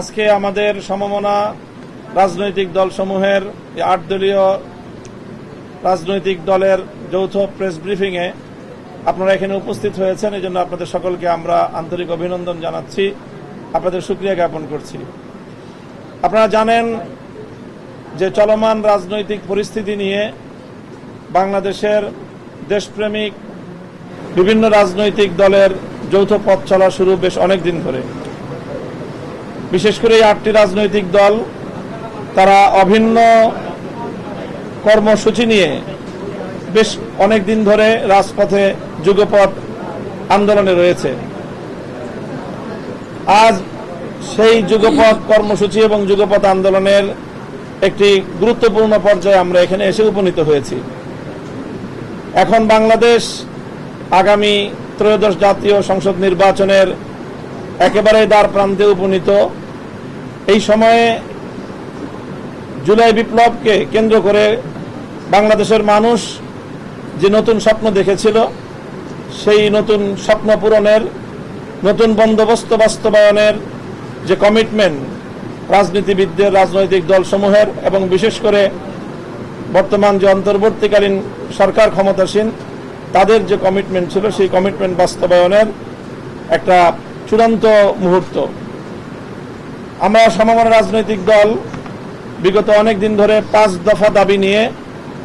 আজকে আমাদের সমমনা রাজনৈতিক দলসমূহের আট দলীয় রাজনৈতিক দলের যৌথ প্রেস ব্রিফিংয়ে আপনারা এখানে উপস্থিত হয়েছেন, এই জন্য আপনাদের সকলকে আমরা আন্তরিক অভিনন্দন জানাচ্ছি, আপনাদের সুক্রিয়া জ্ঞাপন করছি। আপনারা জানেন যে চলমান রাজনৈতিক পরিস্থিতি নিয়ে বাংলাদেশের দেশপ্রেমিক বিভিন্ন রাজনৈতিক দলের যৌথ পথ চলা শুরু বেশ অনেক দিন ধরে। বিশেষ করে আটটি রাজনৈতিক দল, তারা অভিন্ন কর্মসূচি নিয়ে বেশ অনেক দিন ধরে রাজপথে যুগপথ আন্দোলনে রয়েছে। আজ সেই যুগপথ কর্মসূচি এবং যুগপথ আন্দোলনের একটি গুরুত্বপূর্ণ পর্যায়ে আমরা এখানে এসে উপনীত হয়েছি। এখন বাংলাদেশ আগামী ত্রয়োদশ জাতীয় সংসদ নির্বাচনের একেবারে দ্বার প্রান্তে উপনীত। এই সময়ে জুলাই বিপ্লবকে কেন্দ্র করে বাংলাদেশের মানুষ যে নতুন স্বপ্ন দেখেছিল, সেই নতুন স্বপ্ন পূরণের, নতুন বন্দোবস্ত বাস্তবায়নের যে কমিটমেন্ট রাজনীতিবিদদের, রাজনৈতিক দলসমূহের এবং বিশেষ করে বর্তমান যে অন্তর্বর্তীকালীন সরকার ক্ষমতাসীন, তাদের যে কমিটমেন্ট ছিল, সেই কমিটমেন্ট বাস্তবায়নের একটা চূড়ান্ত মুহূর্ত। আমরা সমমনা রাজনৈতিক দল বিগত অনেক দিন ধরে পাঁচ দফা দাবি নিয়ে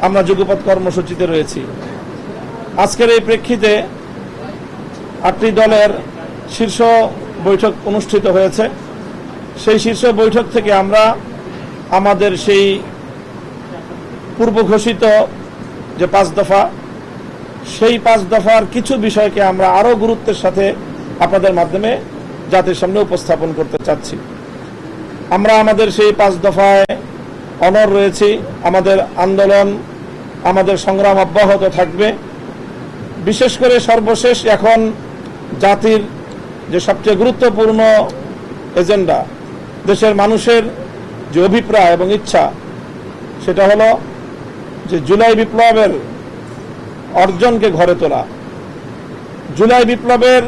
আমরা যুগপৎ কর্মসূচিতে রয়েছি। আজকের এই প্রেক্ষিতে আটটি দলের শীর্ষ বৈঠক অনুষ্ঠিত হয়েছে। সেই শীর্ষ বৈঠক থেকে আমরা আমাদের সেই পূর্ব ঘোষিত যে পাঁচ দফা, সেই পাঁচ দফার কিছু বিষয়কে আমরা আরও গুরুত্বের সাথে আপনাদের মাধ্যমে জাতির সামনে উপস্থাপন করতে চাচ্ছি। আমরা আমাদের সেই পাঁচ দফায় অনর রয়েছি। আমাদের আন্দোলন, আমাদের সংগ্রাম অব্যাহত থাকবে। বিশেষ করে সর্বশেষ এখন জাতির যে সবচেয়ে গুরুত্বপূর্ণ এজেন্ডা, দেশের মানুষের যে অভিপ্রায় এবং ইচ্ছা, সেটা হলো যে জুলাই বিপ্লবের অর্জনকে ঘরে তোলা। জুলাই বিপ্লবের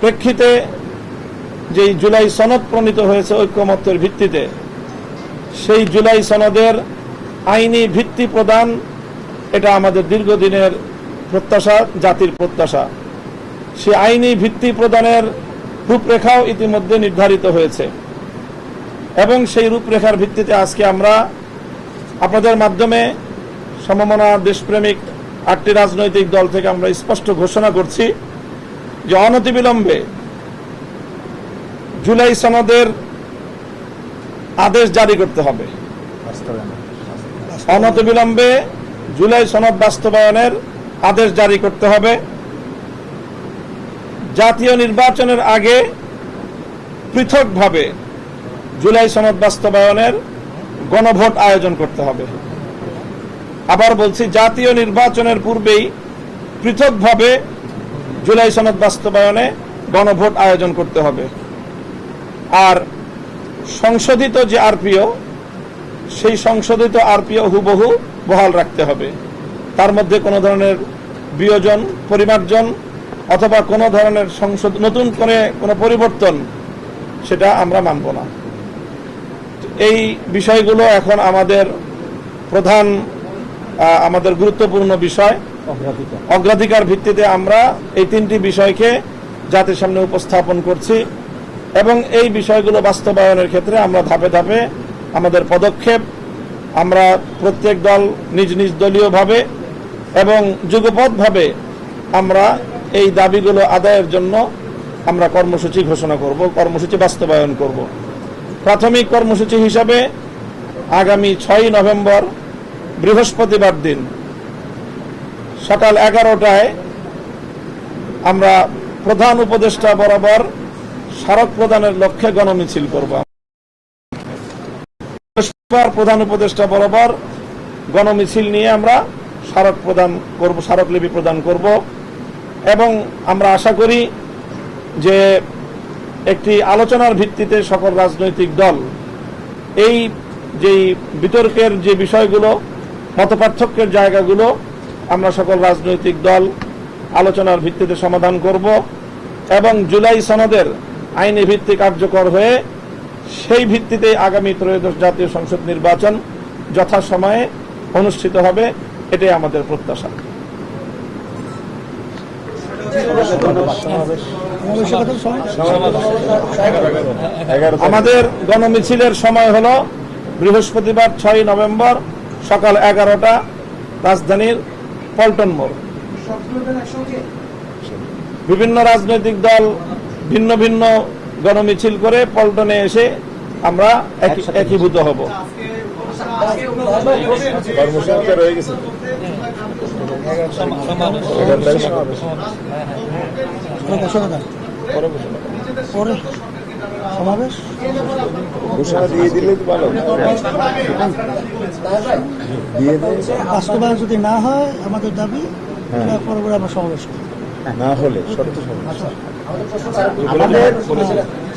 প্রেক্ষিতে যেই জুলাই সনদ প্রণীত হয়েছে ঐক্যমত্যের ভিত্তিতে, সেই জুলাই সনদের আইনি ভিত্তি প্রদান, এটা আমাদের দীর্ঘদিনের প্রত্যাশা, জাতির প্রত্যাশা। সে আইনি ভিত্তি প্রদানের রূপরেখাও ইতিমধ্যে নির্ধারিত হয়েছে। এবং সেই রূপরেখার ভিত্তিতে আজকে আমরা আপনাদের মাধ্যমে সমমনা দেশপ্রেমিক আটটি রাজনৈতিক দল থেকে আমরা স্পষ্ট ঘোষণা করছি যে অনতিবিলম্বে জুলাই সনদের আদেশ জারি করতে হবে। অনতিবিলম্বে জুলাই সনদ বাস্তবায়নের আদেশ জারি করতে হবে। জাতীয় নির্বাচনের আগে পৃথকভাবে জুলাই সনদ বাস্তবায়নের গণভোট আয়োজন করতে হবে। আবার বলছি, জাতীয় নির্বাচনের পূর্বেই পৃথকভাবে জুলাই সনদ বাস্তবায়নে গণভোট আয়োজন করতে হবে। আর সংশোধিত যে আরপিও সেই সংশোধিত আরপিও হুবহু বহাল রাখতে হবে। তার মধ্যে কোনো ধরনের বিয়োজন পরিমার্জন অথবা কোনো ধরনের সংশোধ নতুন করে কোনো পরিবর্তন সেটা আমরা মানব না। এই বিষয়গুলো এখন আমাদের প্রধান আমাদের গুরুত্বপূর্ণ বিষয়। অগ্রাধিকার ভিত্তিতে আমরা এই তিনটি বিষয়কে জাতির সামনে উপস্থাপন করছি। এবং এই বিষয়গুলো বাস্তবায়নের ক্ষেত্রে আমরা ধাপে ধাপে আমাদের পদক্ষেপ, আমরা প্রত্যেক দল নিজ নিজ দলীয়ভাবে এবং যুগপথভাবে আমরা এই দাবিগুলো আদায়ের জন্য আমরা কর্মসূচি ঘোষণা করব, কর্মসূচি বাস্তবায়ন করব। প্রাথমিক কর্মসূচি হিসাবে আগামী ছয়ই নভেম্বর বৃহস্পতিবার দিন সকাল এগারোটায় আমরা প্রধান উপদেষ্টা বরাবর স্মারক প্রদানের লক্ষ্যে গণমিছিল করব প্রধান উপদেষ্টা বরাবর গণমিছিল নিয়ে আমরা স্মারক প্রদান করব স্মারকলিপি প্রদান করব এবং আমরা আশা করি যে একটি আলোচনার ভিত্তিতে সকল রাজনৈতিক দল এই যেই বিতর্কের যে বিষয়গুলো, মতপার্থক্যের জায়গাগুলো আমরা সকল রাজনৈতিক দল আলোচনার ভিত্তিতে সমাধান করব এবং জুলাই সনদের আইনি ভিত্তি কার্যকর হয়ে সেই ভিত্তিতে আগামী ত্রয়োদশ জাতীয় সংসদ নির্বাচন যথাসময়ে অনুষ্ঠিত হবে, এটাই আমাদের প্রত্যাশা। আমাদের গণমিছিলের সময় হল বৃহস্পতিবার ছয় নভেম্বর সকাল এগারোটা, রাজধানীর পল্টন মোড়। বিভিন্ন রাজনৈতিক দল ভিন্ন ভিন্ন গণমিছিল করে পল্টনে এসে আমরা একী- একীভূত হব সমাবেশ। ঘোষণা দিয়ে দিলে ভালো দিয়ে বাস্তবায়ন যদি না হয় আমাদের দাবি এটার পরে আমরা সমাবেশ করব। না হলে শর্ত আমাদের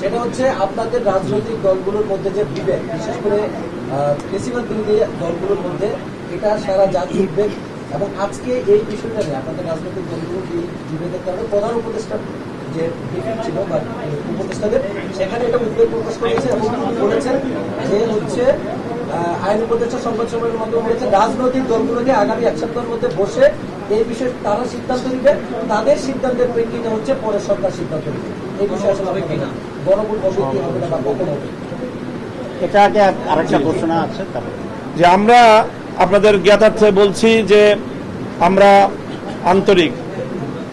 সেটা হচ্ছে আপনাদের রাজনৈতিক দলগুলোর মধ্যে যে বিভেদ বিশেষ করে বেশিরভাগ বিরোধী দলগুলোর মধ্যে এটা সারা উদ্বেগ। এবং আজকে এই বিষয়টা নিয়ে আপনাদের রাজনৈতিক দলগুলোর এই বিভেদের কারণে প্রধান উপদেষ্টা যে ব্রিফিং ছিল বা উপদেষ্টাদের সেখানে এটা উদ্বেগ প্রকাশ করেছে এবং বলেছেন যে হচ্ছে আইন উপদেষ্টা সংবাদ সম্মেলনের মাধ্যমে বলেছে রাজনৈতিক দলগুলোকে আগামী এক সপ্তাহের মধ্যে বসে এই বিষয়ে তারা সিদ্ধান্ত নিবে তাদের সিদ্ধান্তের প্রেক্ষিতে হচ্ছে পরে সরকার সিদ্ধান্ত নিবে। এই বিষয়ে আসলে হবে কিনা? হবে কি হবে না বা কখন হবে? এটা আগে আরেকটা ঘোষণা আছে যে আমরা আপনাদের জ্ঞাতার্থে বলছি যে আমরা আন্তরিক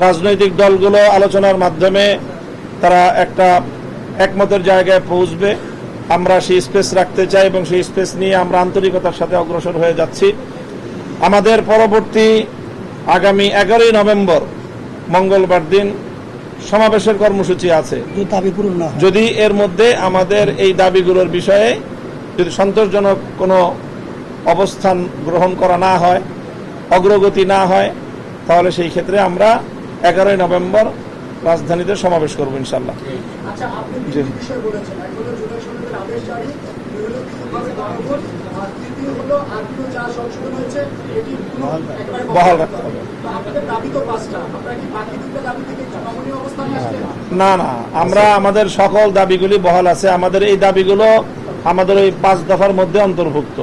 রাজনৈতিক দলগুলো আলোচনার মাধ্যমে তারা একটা একমতের জায়গায় পৌঁছবে। আমরা সেই স্পেস রাখতে চাই এবং সেই স্পেস নিয়ে আমরা আন্তরিকতার সাথে অগ্রসর হয়ে যাচ্ছি। আমাদের পরবর্তী আগামী এগারোই নভেম্বর মঙ্গলবার দিন সমাবেশের কর্মসূচি আছে। যদি দাবি পূরণ না হয়। যদি এর মধ্যে আমাদের এই দাবিগুলোর বিষয়ে যদি সন্তোষজনক কোনো অবস্থান গ্রহণ করা না হয় অগ্রগতি না হয় তাহলে সেই ক্ষেত্রে আমরা এগারোই নভেম্বর রাজধানীতে সমাবেশ করব ইনশাল্লাহ আচ্ছা জি। বহাল রাখতে হবে। না না। আমরা আমাদের সকল দাবিগুলি বহাল আছে। আমাদের এই দাবিগুলো আমাদের ওই পাঁচ দফার মধ্যে অন্তর্ভুক্ত।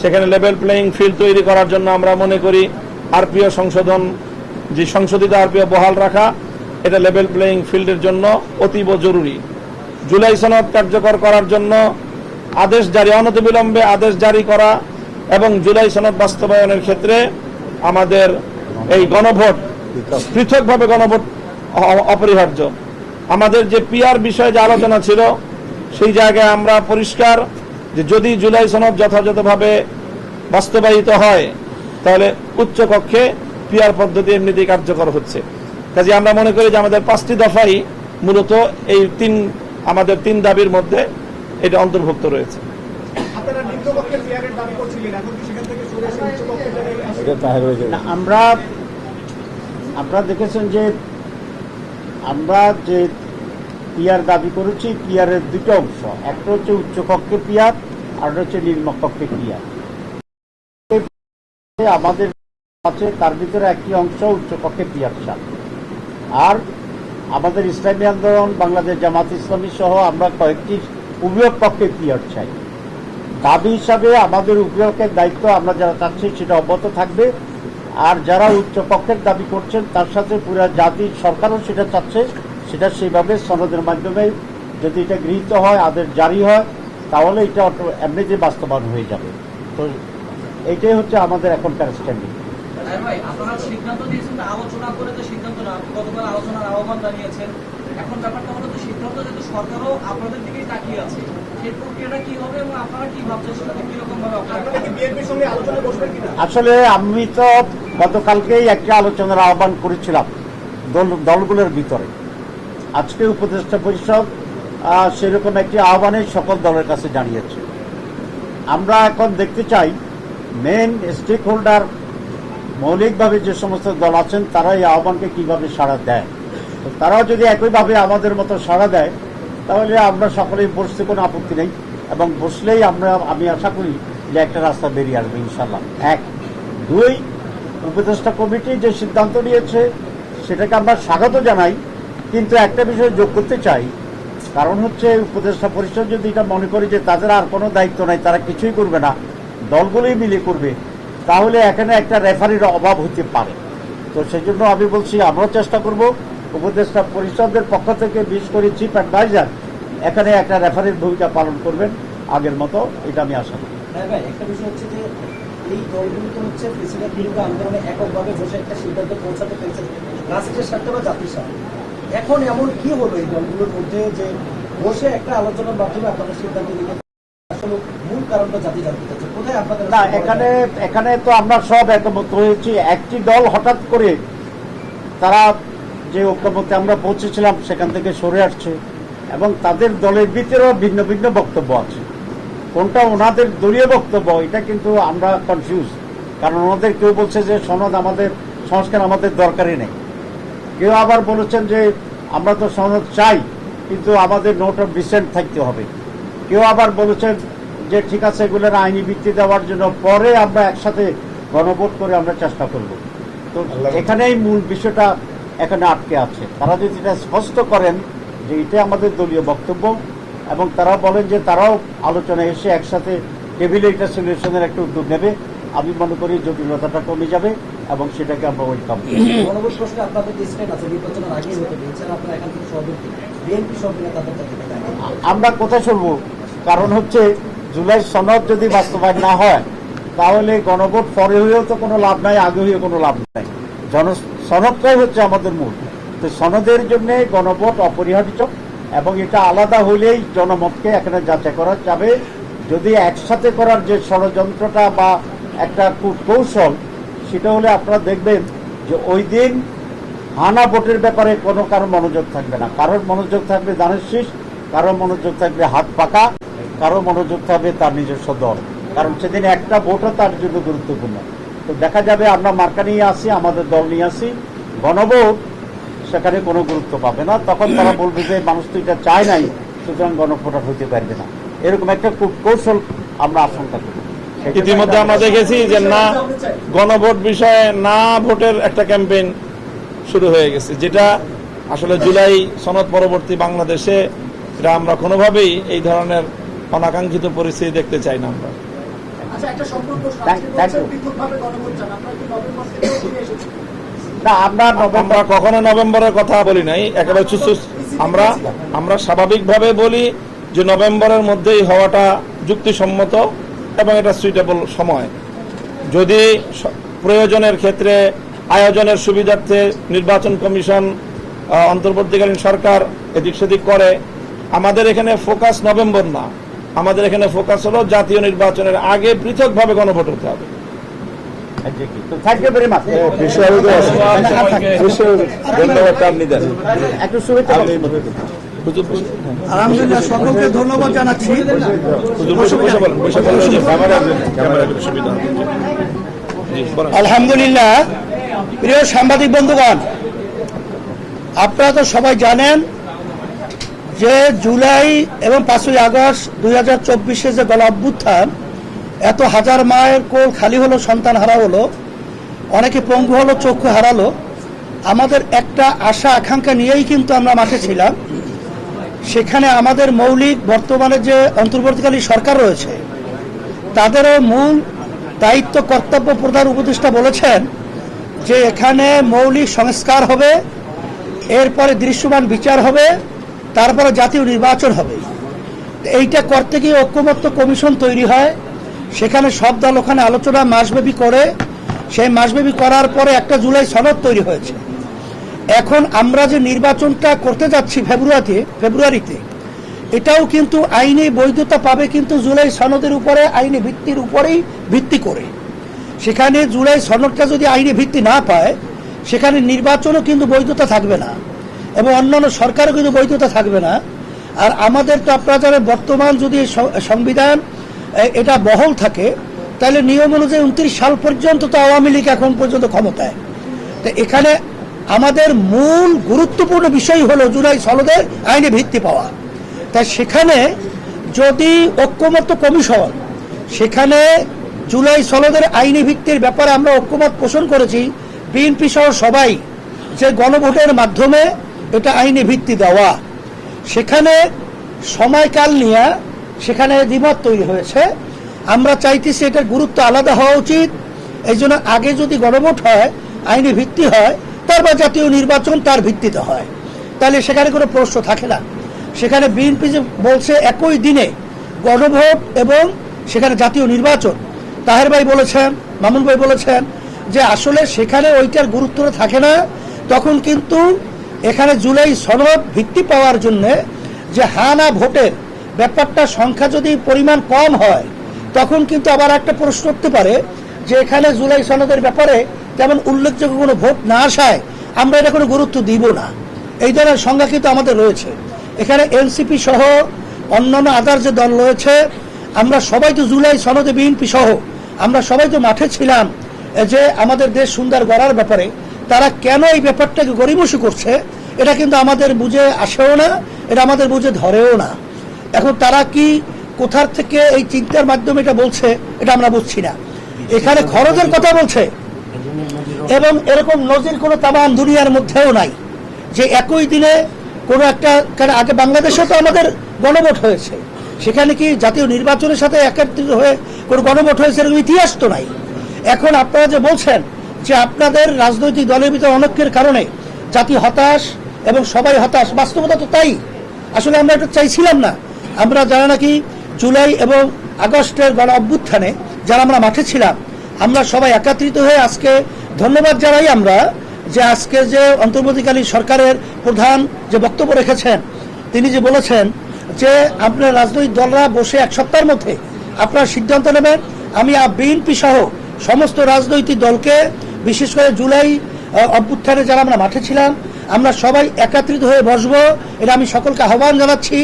সেখানে লেভেল প্লেয়িং ফিল্ড তৈরি করার জন্য আমরা মনে করি আরপিও সংশোধন যে সংশোধিত আরপিও বহাল রাখা এটা লেভেল প্লেয়িং ফিল্ডের জন্য অতীব জরুরি। জুলাই সনদ কার্যকর করার জন্য আদেশ জারি, অনতিবিলম্বে আদেশ জারি করা এবং জুলাই সনদ বাস্তবায়নের ক্ষেত্রে আমাদের এই গণভোট পৃথকভাবে গণভোট অপরিহার্য। আমাদের যে পিআর বিষয়ে যে আলোচনা ছিল, সেই জায়গায় আমরা পরিষ্কার যে যদি জুলাই সনদ যথাযথভাবে বাস্তবায়িত হয়, তাহলে উচ্চ কক্ষে পিআর পদ্ধতি এমনিতেই কার্যকর হচ্ছে। কাজে আমরা মনে করি যে আমাদের পাঁচটি দফাই মূলত এই তিন আমাদের তিন দাবির মধ্যে এটা অন্তর্ভুক্ত রয়েছে। আমরা আপনারা দেখেছেন যে আমরা যে পিয়ার দাবি করেছি পিয়ারের দুটো অংশ। একটা হচ্ছে উচ্চকক্ষে পিয়ার আর একটা হচ্ছে নিম্নকক্ষে পিয়ার। আমাদের আছে তার ভিতরে একটি অংশ উচ্চকক্ষে পিয়ার চান আর আমাদের ইসলামী আন্দোলন বাংলাদেশ জামাত ইসলামী সহ আমরা কয়েকটি পক্ষে পিয়ার চাই। দাবি হিসাবে আমাদের উগ্রকের দায়িত্ব আমরা যারা চাচ্ছি সেটা অব্যাহত থাকবে। আর যারা উচ্চ পক্ষের দাবি করছেন, তার সাথে পুরো জাতির সরকারও সেটা চাচ্ছে। সেটা সেইভাবে সনদের মাধ্যমে যদি এটা গৃহীত হয় আদের জারি হয়, তাহলে এটা এমনিতে বাস্তবায়ন হয়ে যাবে। তো এটাই হচ্ছে আমাদের এখনকার স্ট্যান্ডিং আপনারা সিদ্ধান্ত আলোচনা করে তো সিদ্ধান্ত না গতকাল আলোচনার আহ্বান জানিয়েছেন। এখন ব্যাপারটা হলো তো সিদ্ধান্ত যেহেতু সরকারও আপনাদের দিকেই তাকিয়ে আছে সেই প্রক্রিয়াটা কি হবে এবং আপনারা কি ভাবছেন সেটাকে কীরকম ভাবে আপনারা আপনারা কি বিএনপির সঙ্গে আলোচনা বসবেন কিনা? আসলে আমি তো গতকালকেই একটা আলোচনার আহ্বান করেছিলাম দল দলগুলোর ভিতরে। আজকে উপদেষ্টা পরিষদ আহ, সেরকম একটি আহ্বানে সকল দলের কাছে জানিয়েছে। আমরা এখন দেখতে চাই মেন স্টেক হোল্ডার মৌলিকভাবে যে সমস্ত দল আছেন তারা এই আহ্বানকে কীভাবে সাড়া দেয়। তারাও যদি একইভাবে আমাদের মতো সাড়া দেয়, তাহলে আমরা সকলেই বসতে কোনো আপত্তি নেই। এবং বসলেই আমরা, আমি আশা করি যে একটা রাস্তা বেরিয়ে আসবে ইনশাল্লাহ এক। দুই, উপদেষ্টা কমিটি যে সিদ্ধান্ত নিয়েছে, সেটাকে আমরা স্বাগত জানাই। কিন্তু একটা বিষয় যোগ করতে চাই। কারণ হচ্ছে উপদেষ্টা পরিষদ যদি এটা মনে করে যে তাদের আর কোনো দায়িত্ব নাই, তারা কিছুই করবে না, দলগুলোই মিলে করবে, তাহলে এখানে একটা রেফারির অভাব হতে পারে। তো সেই জন্য আমি বলছি, আমরাও চেষ্টা করব উপদেষ্টা পরিষদের পক্ষ থেকে বিশেষ করে চিফ অ্যাডভাইজার এখানে একটা রেফারির ভূমিকা পালন করবেন আগের মতো এটা আমি আশা করি। হ্যাঁ ভাই একটা বিষয় হচ্ছে যে এই দলগুলো তো হচ্ছে প্রেসিডেন্ট বিরুদ্ধে আন্দোলনে এককভাবে বসে একটা সিদ্ধান্ত পৌঁছাতে পেরেছে রাষ্ট্রের স্বার্থে বা জাতির স্বার্থে। এখন এমন কি হলো এই দলগুলোর মধ্যে যে বসে একটা আলোচনার মাধ্যমে আপনারা সিদ্ধান্ত নিতে আসলে মূল কারণটা জাতি জানতে চাচ্ছে কোথায় আপনাদের না এখানে এখানে তো আমরা সব একমত হয়েছি। একটি দল হঠাৎ করে তারা যে ঐক্যমতে আমরা পৌঁছেছিলাম সেখান থেকে সরে আসছে এবং তাদের দলের ভিতরেও ভিন্ন ভিন্ন বক্তব্য আছে। কোনটা ওনাদের দলীয় বক্তব্য এটা কিন্তু আমরা কনফিউজ কারণ ওনাদের কেউ বলছে যে সনদ আমাদের সংস্কার আমাদের দরকারই নেই। কেউ আবার বলেছেন যে আমরা তো সনদ চাই কিন্তু আমাদের নোট অফ ডিসেন্ট থাকতে হবে। কেউ আবার বলেছেন যে ঠিক আছে এগুলোর আইনি ভিত্তি দেওয়ার জন্য পরে আমরা একসাথে গণভোট করে আমরা চেষ্টা করব। তো এখানেই মূল বিষয়টা এখানে আটকে আছে। তারা যদি এটা স্পষ্ট করেন যে এটা আমাদের দলীয় বক্তব্য এবং তারা বলেন যে তারাও আলোচনায় এসে একসাথে টেবিলে এটা সলিউশনের একটা উদ্যোগ নেবে আমি মনে করি জটিলতাটা কমে যাবে এবং সেটাকে আমরা ওয়েলকাম আমরা কোথায় সরব কারণ হচ্ছে জুলাই সনদ যদি বাস্তবায়ন না হয় তাহলে গণভোট পরে হয়েও তো কোনো লাভ নাই আগে হয়েও কোনো লাভ নাই। জন সনদটাই হচ্ছে আমাদের মূল। তো সনদের জন্য গণভোট অপরিহার্য এবং এটা আলাদা হলেই জনমতকে এখানে যাচাই করা যাবে। যদি একসাথে করার যে ষড়যন্ত্রটা বা একটা কৌশল সেটা হলে আপনারা দেখবেন যে ওই দিন হানা ভোটের ব্যাপারে কোনো কারও মনোযোগ থাকবে না। কারোর মনোযোগ থাকবে দানের শীষ, কারোর মনোযোগ থাকবে হাত পাকা কারও মনোযোগ থাকবে তার নিজস্ব দল। কারণ সেদিন একটা ভোটও তার জন্য গুরুত্বপূর্ণ। তো দেখা যাবে আমরা মার্কা নিয়ে আসি আমাদের দল নিয়ে আসি। গণভোট সেখানে কোনো গুরুত্ব পাবে না। তখন তারা বলবে যে মানুষ তো এটা চায় নাই সুতরাং গণভোটার হতে পারবে না। এরকম একটা খুব কৌশল আমরা আশঙ্কা করি। ইতিমধ্যে আমরা দেখেছি যে না গণভোট বিষয়ে না ভোটের একটা ক্যাম্পেইন শুরু হয়ে গেছে যেটা আসলে জুলাই সনদ পরবর্তী বাংলাদেশে এটা আমরা কোনোভাবেই এই ধরনের অনাকাঙ্ক্ষিত পরিস্থিতি দেখতে চাই না আমরা। না আমরা নভেম্বর আমরা কখনো নভেম্বরের কথা বলি নাই একেবারে আমরা আমরা স্বাভাবিকভাবে বলি যে নভেম্বরের মধ্যেই হওয়াটা যুক্তিসম্মত এবং এটা সুইটেবল সময়। যদি প্রয়োজনের ক্ষেত্রে আয়োজনের সুবিধার্থে নির্বাচন কমিশন অন্তর্বর্তীকালীন সরকার এদিক সেদিক করে আমাদের এখানে ফোকাস নভেম্বর না। আমাদের এখানে ফোকাস হলো জাতীয় নির্বাচনের আগে পৃথকভাবে গণভোট হতে হবে সকলকে ধন্যবাদ জানাচ্ছি। আলহামদুলিল্লাহ প্রিয় সাংবাদিক বন্ধুগণ আপনারা তো সবাই জানেন যে জুলাই এবং পাঁচই আগস্ট দুই হাজার চব্বিশে যে গণ অভ্যুত্থান, এত হাজার মায়ের কোল খালি হলো, সন্তান হারা হলো অনেকে পঙ্গু হলো, চক্ষু হারালো, আমাদের একটা আশা, আকাঙ্ক্ষা নিয়েই কিন্তু আমরা মাঠে ছিলাম। সেখানে আমাদের মৌলিক বর্তমানে যে অন্তর্বর্তীকালীন সরকার রয়েছে, তাদেরও মূল দায়িত্ব, কর্তব্য প্রধান উপদেষ্টা বলেছেন যে এখানে মৌলিক সংস্কার হবে, এরপরে দৃশ্যমান বিচার হবে তারপরে জাতীয় নির্বাচন হবে। এইটা করতে গিয়ে ঐক্যমত্য কমিশন তৈরি হয়। সেখানে সব দল ওখানে আলোচনা মাসব্যাপী করে। সেই মাসব্যাপী করার পরে একটা জুলাই সনদ তৈরি হয়েছে। এখন আমরা যে নির্বাচনটা করতে যাচ্ছি ফেব্রুয়ারিতে ফেব্রুয়ারিতে, এটাও কিন্তু আইনি বৈধতা পাবে কিন্তু জুলাই সনদের উপরে, আইনি ভিত্তির উপরেই ভিত্তি করে। সেখানে জুলাই সনদটা যদি আইনি ভিত্তি না পায়, সেখানে নির্বাচনও কিন্তু বৈধতা থাকবে না। এবং অন্যান্য সরকারও কিন্তু বৈধতা থাকবে না। আর আমাদের তো আপনারা বর্তমান যদি সংবিধান এটা বহল থাকে, তাহলে নিয়ম অনুযায়ী উনত্রিশ সাল পর্যন্ত তো আওয়ামী লীগ এখন পর্যন্ত ক্ষমতায়। তো এখানে আমাদের মূল গুরুত্বপূর্ণ বিষয় হলো জুলাই সনদের আইনি ভিত্তি পাওয়া। তাই সেখানে যদি ঐক্যমত্য কমিশন, সেখানে জুলাই সনদের আইনি ভিত্তির ব্যাপারে আমরা ঐক্যমত পোষণ করেছি, বিএনপি সহ সবাই যে গণভোটের মাধ্যমে এটা আইনি ভিত্তি দেওয়া। সেখানে সময়কাল নিয়ে সেখানে দ্বিমত তৈরি হয়েছে। আমরা চাইতেছি এটার গুরুত্ব আলাদা হওয়া উচিত। এই জন্য আগে যদি গণভোট হয়, আইনি ভিত্তি হয়, তারপর জাতীয় নির্বাচন তার ভিত্তিতে হয়। তাহলে সেখানে কোনো প্রশ্ন থাকে না। সেখানে বিএনপি যে বলছে একই দিনে গণভোট এবং সেখানে জাতীয় নির্বাচন। তাহের ভাই বলেছেন, মামুন ভাই বলেছেন যে আসলে সেখানে ওইটার গুরুত্বটা থাকে না। তখন কিন্তু এখানে জুলাই সনদ ভিত্তি পাওয়ার জন্য যে হা না ভোটের ব্যাপারটা সংখ্যা যদি পরিমাণ কম হয়, তখন কিন্তু আবার একটা প্রশ্ন উঠতে পারে যে এখানে জুলাই সনদের ব্যাপারে তেমন উল্লেখযোগ্য কোনো ভোট না আসায় আমরা এটা কোনো গুরুত্ব দিব না। এই ধরনের সংজ্ঞা কিন্তু আমাদের রয়েছে। এখানে এনসিপি সহ অন্যান্য আদার যে দল রয়েছে, আমরা সবাই তো জুলাই সনদে বিএনপি সহ, আমরা সবাই তো মাঠে ছিলাম। যে আমাদের দেশ সুন্দর গড়ার ব্যাপারে তারা কেন এই ব্যাপারটাকে গরিমসি করছে, এটা কিন্তু আমাদের বুঝে আসেও না, এটা আমাদের বুঝে ধরেও না। এখন তারা কি কোথার থেকে এই চিন্তার মাধ্যমে এটা বলছে, এটা আমরা বুঝছি না। এখানে খরচের কথা বলছে, এবং এরকম নজির কোনো তামাম দুনিয়ার মধ্যেও নাই, যে একই দিনে কোনো একটা, কারণ আগে বাংলাদেশেও তো আমাদের গণভোট হয়েছে, সেখানে কি জাতীয় নির্বাচনের সাথে একত্রিত হয়ে কোনো গণভোট হয়েছে এরকম ইতিহাস তো নাই। এখন আপনারা যে বলছেন যে আপনাদের রাজনৈতিক দলের ভিতরে অনৈক্যের কারণে জাতি হতাশ এবং সবাই হতাশ, বাস্তবতা তো তাই। আসলে আমরা এটা চাইছিলাম না। আমরা যারা নাকি জুলাই এবং আগস্টের গণ অভ্যুত্থানে যারা আমরা মাঠে ছিলাম, আমরা সবাই একত্রিত হয়ে আজকে ধন্যবাদ জানাই আমরা যে আজকে যে অন্তর্বর্তীকালীন সরকারের প্রধান যে বক্তব্য রেখেছেন, তিনি যে বলেছেন যে আপনার রাজনৈতিক দলরা বসে এক সপ্তাহের মধ্যে আপনার সিদ্ধান্ত নেবেন। আমি বিএনপি সহ সমস্ত রাজনৈতিক দলকে বিশেষ করে জুলাই অভ্যুত্থানে যারা আমরা মাঠে ছিলাম, আমরা সবাই একত্রিত হয়ে বসবো। এটা আমি সকলকে আহ্বান জানাচ্ছি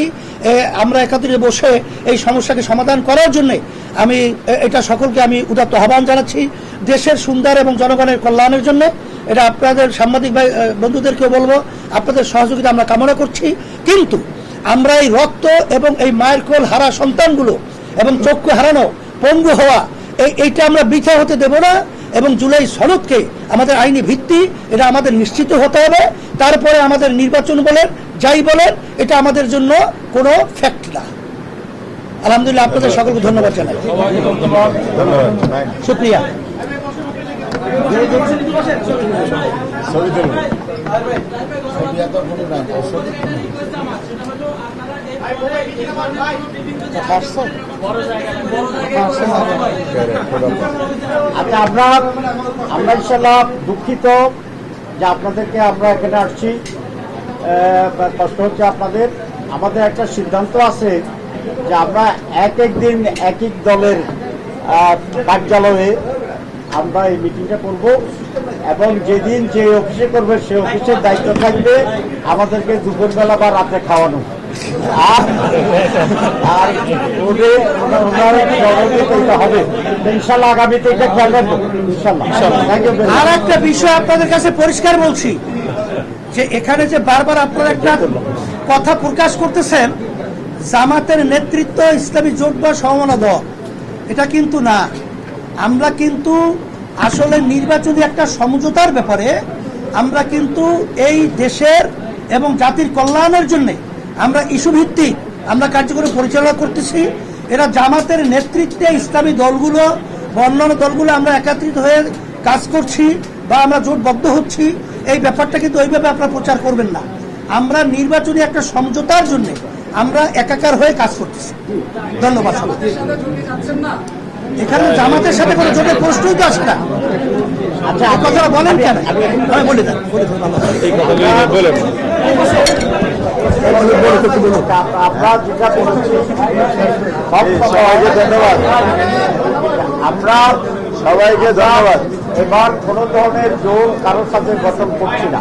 আমরা একত্রিত বসে এই সমস্যাকে সমাধান করার জন্য আমি এটা সকলকে আমি উদাত্ত আহ্বান জানাচ্ছি, দেশের সুন্দর এবং জনগণের কল্যাণের জন্য। এটা আপনাদের সাংবাদিক ভাই বন্ধুদেরকেও বলব, আপনাদের সহযোগিতা আমরা কামনা করছি। কিন্তু আমরা এই রক্ত এবং এই মায়ের কোল হারা সন্তানগুলো এবং চক্ষু হারানো পঙ্গু হওয়া এই এইটা আমরা বৃথা হতে দেব না। এবং জুলাই সনদকে আমাদের আইনি ভিত্তি এটা আমাদের নিশ্চিত হতে হবে। তারপরে আমাদের নির্বাচন বলেন যাই বলেন এটা আমাদের জন্য কোনো ফ্যাক্ট না। আলহামদুলিল্লাহ আপনাদের সকলকে ধন্যবাদ জানাই। শুক্রিয়া। আচ্ছা আমরা আমরা ইনশাল্লাহ দুঃখিত যে আপনাদেরকে আমরা এখানে আসছি। কষ্ট হচ্ছে আপনাদের। আমাদের একটা সিদ্ধান্ত আছে যে আমরা এক এক দিন এক এক দলের কার্যালয়ে আমরা এই মিটিংটা করব এবং যেদিন যে অফিসে করবে সে অফিসের দায়িত্ব থাকবে আমাদেরকে দুপুরবেলা বা রাতে খাওয়ানো। আর ওদের হবে ইনশাল্লাহ আগামীতে এটা খেয়াল রাখব আর একটা বিষয় আপনাদের কাছে পরিষ্কার বলছি, যে এখানে যে বারবার আপনারা একটা কথা প্রকাশ করতেছেন, জামাতের নেতৃত্ব ইসলামী জোট বা সমমনা দল এটা কিন্তু না। আমরা কিন্তু আসলে নির্বাচনী একটা সমঝোতার ব্যাপারে আমরা কিন্তু এই দেশের এবং জাতির কল্যাণের জন্য আমরা ইস্যু ভিত্তিক আমরা কার্যক্রম পরিচালনা করতেছি। এরা জামাতের নেতৃত্বে ইসলামী দলগুলো বা অন্যান্য দলগুলো আমরা একত্রিত হয়ে কাজ করছি বা আমরা জোটবদ্ধ হচ্ছি। এই ব্যাপারটা কিন্তু ওইভাবে আপনারা প্রচার করবেন না। আমরা নির্বাচনী একটা সমঝোতার জন্য আমরা একাকার হয়ে কাজ করতেছি। ধন্যবাদ এখানে জামাতের সাথে কোনো জোটের প্রশ্নই তো আসে না। আচ্ছা কথাটা বলেন কেন? আমি বলে দেন বলে দেন। সবাইকে ধন্যবাদ আমরা সবাইকে ধন্যবাদ। এবার কোনো ধরনের জোর কারোর সাথে গঠন করছি না।